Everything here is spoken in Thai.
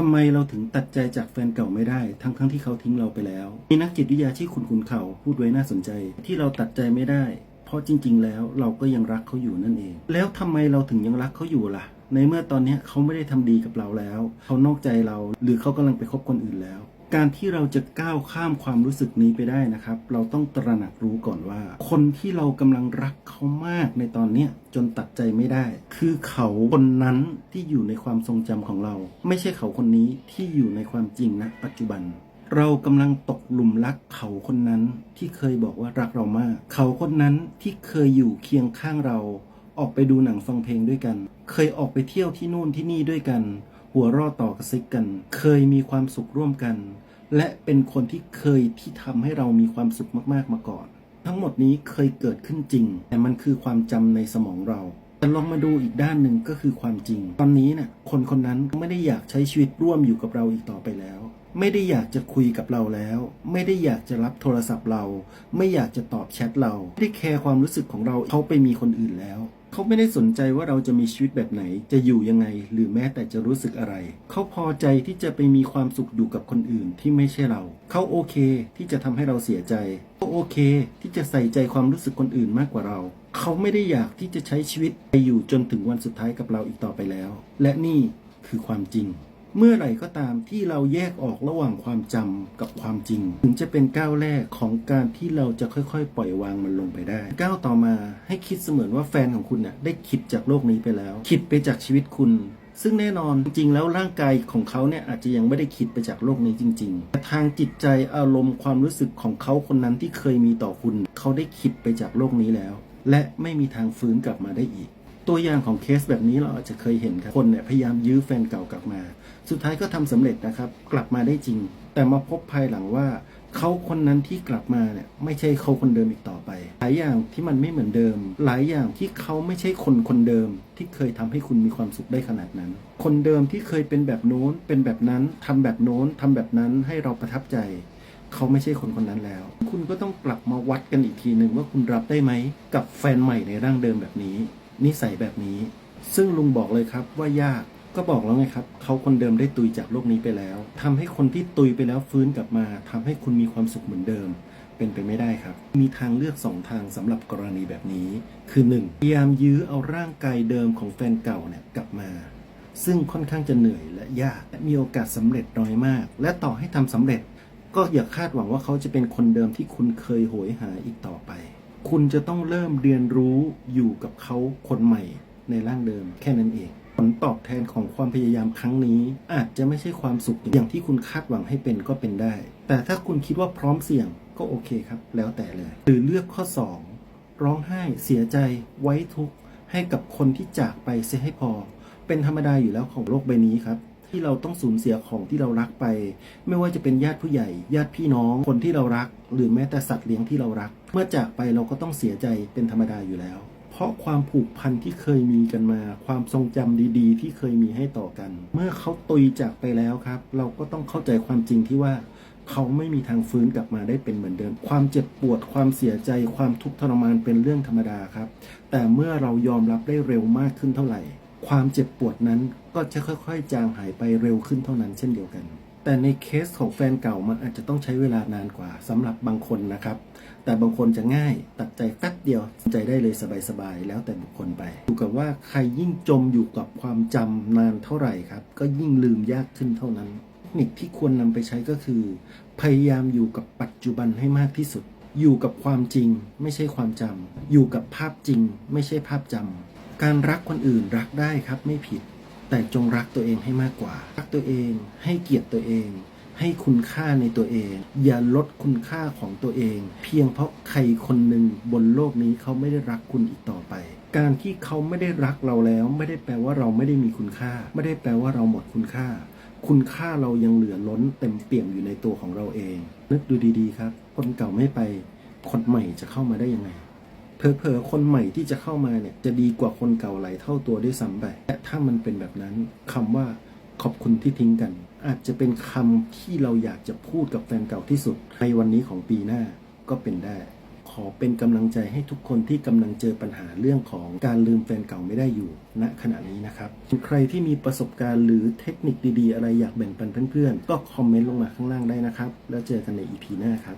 ทำไมเราถึงตัดใจจากแฟนเก่าไม่ได้ ทั้งทั้งที่เขาทิ้งเราไปแล้ว มีนักจิตวิทยาชื่อคุณขุนเขาพูดไว้น่าสนใจ ที่เราตัดใจไม่ได้ เพราะจริง ๆ แล้วเราก็ยังรักเขาอยู่นั่นเอง แล้วทำไมเราถึงยังรักเขาอยู่ล่ะ ในเมื่อตอนนี้เขาไม่ได้ทำดีกับเราแล้ว เขานอกใจเรา หรือเขากำลังไปคบคนอื่นแล้ว การที่เราจะก้าวข้ามความรู้สึกนี้ไปได้นะครับ เราต้องตระหนักรู้ก่อนว่า คนที่เรากำลังรักเขามากในตอนเนี้ยจนตัดใจไม่ได้ คือเขาคนนั้นที่อยู่ในความทรงจำของเรา ไม่ใช่เขาคนนี้ที่อยู่ในความจริงณปัจจุบัน เรากำลังตกหลุมรักเขาคนนั้นที่เคยบอกว่ารักเรามาก เขาคนนั้นที่เคยอยู่เคียงข้างเรา ออกไปดูหนังฟังเพลงด้วยกัน เคยออกไปเที่ยวที่นู่นที่นี่ด้วยกัน หัวเร่อต่อกระซิกกัน เคยมีความสุขร่วมกัน และเป็นคนที่เคยที่ทำให้เรามีความสุขมากๆมาก่อน ทั้งหมดนี้เคยเกิดขึ้นจริง แต่มันคือความจำในสมองเราแต่ลองมาดูอีกด้านหนึ่งก็คือความจริง ตอนนี้เนี่ยคนคนนั้นไม่ได้อยากใช้ชีวิตร่วมอยู่กับเราอีกต่อไปแล้ว ไม่ได้อยากจะคุยกับเราแล้ว ไม่ได้อยากจะรับโทรศัพท์เรา ไม่อยากจะตอบแชทเราไม่ได้แคร์ความรู้สึกของเราเขาไปมีคนอื่นแล้ว เขาไม่ได้สนใจว่าเราจะมีชีวิตแบบไหน จะอยู่ยังไง หรือแม้แต่จะรู้สึกอะไร เขาพอใจที่จะไปมีความสุขอยู่กับคนอื่นที่ไม่ใช่เรา เขาโอเคที่จะทำให้เราเสียใจเขาโอเค ที่จะใส่ใจความรู้สึกคนอื่นมากกว่าเรา เขาไม่ได้อยากที่จะใช้ชีวิตไปอยู่จนถึงวันสุดท้ายกับเราอีกต่อไปแล้ว และนี่คือความจริง เมื่อไหร่ก็ตามที่เราแยกออกระหว่างความจำกับความจริง ถึงจะเป็นก้าวแรกของการที่เราจะค่อยๆ ปล่อยวางมันลงไปได้ ก้าวต่อมาให้คิดเสมือนว่าแฟนของคุณน่ะได้คิดจากโลกนี้ไปแล้ว คิดไปจากชีวิตคุณ ซึ่งแน่นอนจริงๆแล้วร่างกายของเขาเนี่ยอาจจะยังไม่ได้คิดไปจากโลกนี้จริงๆแต่ทางจิตใจอารมณ์ความรู้สึกของเขาคนนั้นที่เคยมีต่อคุณ เขาได้คิดไปจากโลกนี้แล้ว และไม่มีทางฟื้นกลับมาได้อีก ตัวอย่างของเคสแบบนี้เราอาจจะเคยเห็นครับคนเนี่ยพยายามยื้อแฟนเก่ากลับมา สุดท้ายก็ทำสำเร็จนะครับ กลับมาได้จริง แต่มาพบภายหลังว่าเขาคนนั้นที่กลับมาเนี่ยไม่ใช่เขาคนเดิมอีกต่อไป หลายอย่างที่มันไม่เหมือนเดิม หลายอย่างที่เขาไม่ใช่คนคนเดิม ที่เคยทำให้คุณมีความสุขได้ขนาดนั้น คนเดิมที่เคยเป็นแบบโน้น เป็นแบบนั้นทำแบบโน้นทำแบบนั้นให้เราประทับใจ เขาไม่ใช่คนคนนั้นแล้ว คุณก็ต้องกลับมาวัดกันอีกทีหนึ่งว่าคุณรับได้ไหมกับแฟนใหม่ในร่างเดิมแบบนี้ นิสัยแบบนี้ ซึ่งลุงบอกเลยครับว่ายากก็บอกแล้วไงครับเขาคนเดิมได้ตุยจากโลกนี้ไปแล้วทำให้คนที่ตุยไปแล้วฟื้นกลับมาทำให้คุณมีความสุขเหมือนเดิม เป็นไปไม่ได้ครับ มีทางเลือกสองทางสำหรับกรณีแบบนี้ คือ 1. พยายามยื้อเอาร่างกายเดิมของแฟนเก่าเนี่ยกลับมา ซึ่งค่อนข้างจะเหนื่อยและยากและมีโอกาสสำเร็จน้อยมาก และต่อให้ทำสำเร็จ ก็อย่าคาดหวังว่าเขาจะเป็นคนเดิมที่คุณเคยโหยหาอีกต่อไป คุณจะต้องเริ่มเรียนรู้อยู่กับเขาคนใหม่ในร่างเดิม แค่นั้นเอง ผลตอบแทนของความพยายามครั้งนี้ อาจจะไม่ใช่ความสุขอย่างที่คุณคาดหวังให้เป็นก็เป็นได้ แต่ถ้าคุณคิดว่าพร้อมเสี่ยงก็โอเคครับ แล้วแต่เลย หรือเลือกข้อ 2 ร้องไห้เสียใจไว้ทุกข์ให้กับคนที่จากไปเสียให้พอ เป็นธรรมดาอยู่แล้วของโลกใบนี้ครับ ที่เราต้องสูญเสียของที่เรารักไป ไม่ว่าจะเป็นญาติผู้ใหญ่ ญาติพี่น้องคนที่เรารัก หรือแม้แต่สัตว์เลี้ยงที่เรารัก เมื่อจากไปเราก็ต้องเสียใจเป็นธรรมดาอยู่แล้ว เพราะความผูกพันที่เคยมีกันมา ความทรงจำดีๆ ที่เคยมีให้ต่อกัน เมื่อเขาตุยจากไปแล้วครับ เราก็ต้องเข้าใจความจริงที่ว่าเขาไม่มีทางฟื้นกลับมาได้เป็นเหมือนเดิม ความเจ็บปวด ความเสียใจ ความทุกข์ทรมานเป็นเรื่องธรรมดาครับ แต่เมื่อเรายอมรับได้เร็วมากขึ้นเท่าไหร่ ความเจ็บปวดนั้นก็จะค่อยๆ จางหายไปเร็วขึ้นเท่านั้นเช่นเดียวกัน แต่ในเคสของแฟนเก่ามันอาจจะต้องใช้เวลานานกว่าสำหรับบางคนนะครับ แต่บางคนจะง่ายตัดใจแป๊บเดียวใจได้เลยสบายๆแล้วแต่บุคคลไปอยู่กับว่าใครยิ่งจมอยู่กับความจำนานเท่าไหร่ครับ ก็ยิ่งลืมยากขึ้นเท่านั้นเทคนิคที่ควรนำไปใช้ก็คือ พยายามอยู่กับปัจจุบันให้มากที่สุด อยู่กับความจริง ไม่ใช่ความจำอยู่กับภาพจริง ไม่ใช่ภาพจำ การรักคนอื่นรักได้ครับไม่ผิด แต่จงรักตัวเองให้มากกว่า รักตัวเอง ให้เกียรติตัวเอง ให้คุณค่าในตัวเอง อย่าลดคุณค่าของตัวเอง เพียงเพราะใครคนหนึ่งบนโลกนี้เขาไม่ได้รักคุณอีกต่อไป การที่เขาไม่ได้รักเราแล้ว ไม่ได้แปลว่าเราไม่ได้มีคุณค่า ไม่ได้แปลว่าเราหมดคุณค่า คุณค่าเรายังเหลือล้นเต็มเปี่ยมอยู่ในตัวของเราเอง นึกดูดีๆ ครับ คนเก่าไม่ไปคนใหม่จะเข้ามาได้ยังไง เผลอๆคนใหม่ที่จะเข้ามาเนี่ยจะดีกว่าคนเก่าหลายเท่าตัวด้วยซ้ำไปและถ้ามันเป็นแบบนั้นคำว่าขอบคุณที่ทิ้งกัน อาจจะเป็นคำที่เราอยากจะพูดกับแฟนเก่าที่สุด ในวันนี้ของปีหน้าก็เป็นได้ ขอเป็นกำลังใจให้ทุกคนที่กำลังเจอปัญหาเรื่องของการลืมแฟนเก่าไม่ได้อยู่ณขณะนี้นะครับ ใครที่มีประสบการณ์หรือเทคนิคดีๆ อะไรอยากแบ่งปันเพื่อนๆ ก็คอมเมนต์ลงมาข้างล่างได้นะครับ แล้วเจอกันใน EP หน้าครับ